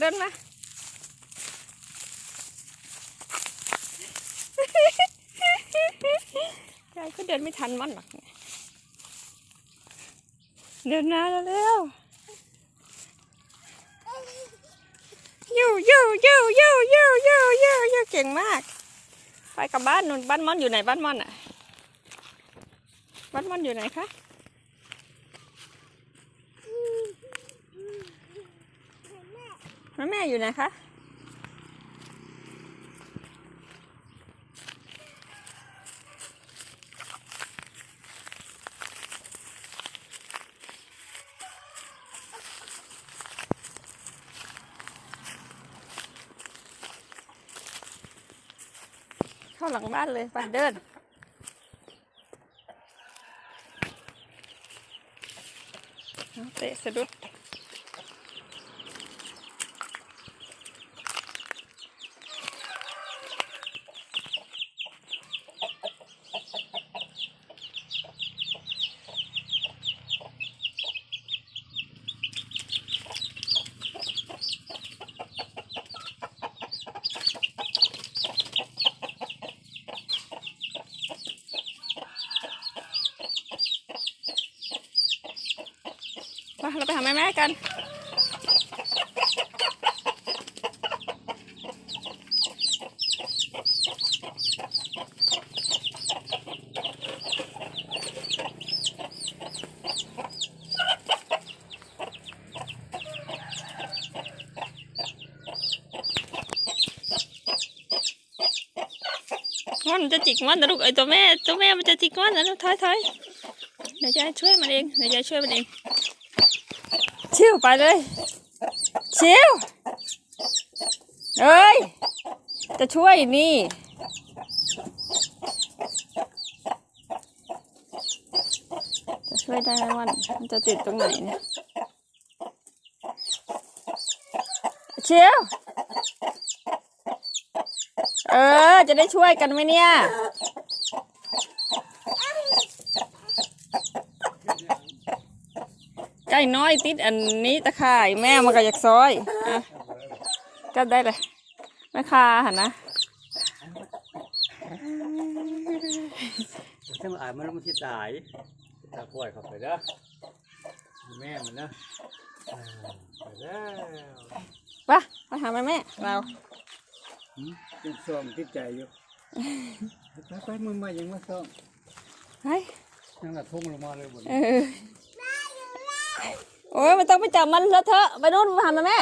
เดินมายายก็เดินไม่ทันมันหรอกเดินหน้าเร็วยูยูยูยูยูยูยูยูเก่งมาก ไปกับบ้านนุ่นบ้านม่อนอยู่ไหนบ้านม่อนอะ บ้านม่อนอยู่ไหนคะ แม่แม่อยู่ไหนคะเข้าหลังบ้านเลยไปเดินเตะสะดุด เราไปหาแม่แม่กันมันจะจิกมันนะลูกไอตัวแม่ตัวแม่มันจะจิกมันนะลูกถอยถอยเดี๋ยวยายช่วยมันเองเดี๋ยวยายช่วยมันเอง ชิวไปเลย ชิวเอ้ย จะช่วยนี่ จะช่วยได้ไหมวันมันจะติดตรงไหนเนี่ยชิวเออ จะได้ช่วยกันไหมเนี่ย ไก่น้อยติดอันนี้ตะข่ายแม่มันก็อยากซอยอะก็ได้เลยแม่คาหันนะถ้ามันอ่านมันแล้วมันที่ตายตาปล่อยเข้าไปเด้อแม่มันนะอ่าไปแล้วไปไปหาแม่แม่เราหืมยังซ้อมติดใจอยู่ไปไปมือมายังมาซ้อมเฮ้ยยังละทุ่งลงมาเลยหมดเออ โอ้ยไม่ต้องไปจับมันแล้วเถอะไปนู่นไปหาแม่แม่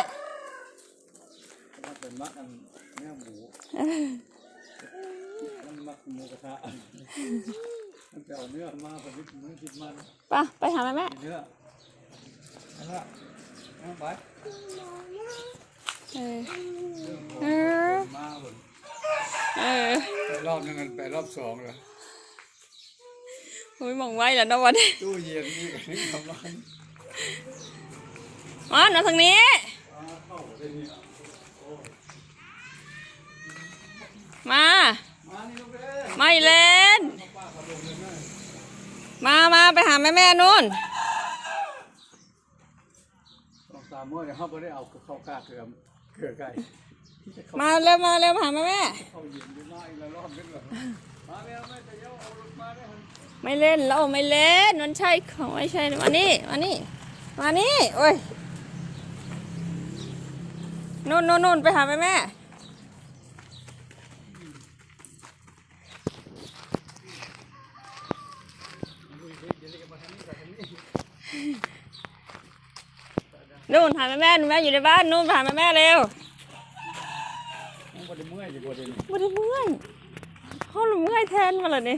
มันเป็นมักอันเนื้อหมูมันมักหมูกระทะมันจะเอาเนื้อมาผลิตมือคิดมันไปไปหาแม่แม่เนื้อเอาละเอาไปเออเอเออมาหมดเออรอบนึงกันไปรอบสองเลยโอ้ยมองไว้แล้วนะวันนี้ตู้เย็นนี่ก็นี่ทำร้าน มาหนูทางนี้เข้าไปนี่มามานี่ลูกเด้อไม่เล่น มามาไปหาแม่แม่นู่นสองสามมื้อเนี่ยเขาไม่ได้เอาเข้าวกล้าเกลือเกลือไก่ที่จะเข้ามาเร็วมาเร็วมาหาแม่แม่เข้าเย็นอยู่มาอีกแล้วรอบนึงเหรอมาแล้วแม่จะเย้าเอารถมาได้หันไม่เล่นแล้วไม่เล่นมันใช่ของไม่ใช่มานี่มานี่ มานี่ โอ้ยนู่นนู่นนู่นไปหาแม่แม่นู่นหาแม่แม่นู่นแม่อยู่ในบ้านนู่นไปหาแม่แม่เร็วยังบ่ได้เมื่อยบ่ได้นี่ไม่ได้เมื่อยเขาหลุมเมื่อยแทนมาเลยนี่